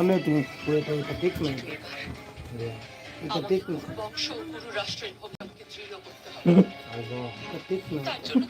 বলে তুমি ওইটা ওইটা ঠিক এটা ঠিক বংশ গুরু রাষ্ট্রের ভবিষ্যৎকে দৃঢ় করতে হবে। এটা ঠিক না তার জন্য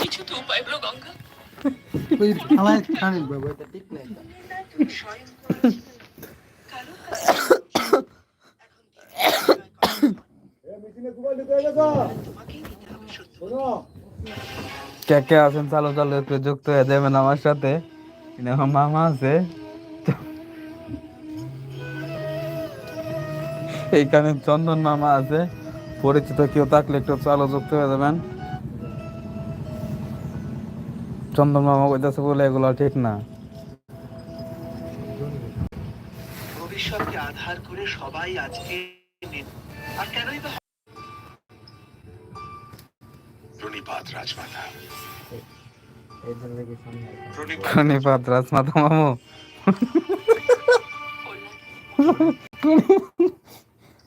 কিছু তো উপায় হলো গঙ্গা। ওই আমার বাবা এটা ঠিক না কে কে আছেন? চালু চালু একটু যুক্ত হয়ে যাবেন আমার সাথে। মামা আছে। এইখানে চন্দন মামা আছে। পরিচিত কেউ থাকলে একটু চালু যুক্ত হয়ে যাবেন। চন্দন মামা কইতাছে বলে এগুলো ঠিক না। ভবিষ্যৎকে আধার করে সবাই আজকে আর কেনই বা প্রণিপাত রাজমাতা। এই ধরনের কি সামনে আছে? প্রণিপাত রাজমাতা মামু।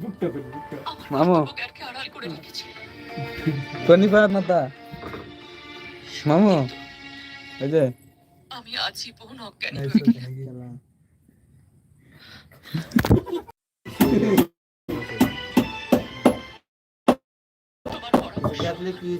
বুকটা পেন, বুকটা। মামু। রেখেছিল শনিপাত মাতা মামু এই যে আমি আজীবন অজ্ঞান গেলাম খেলা। তোমার পরামর্শ কি?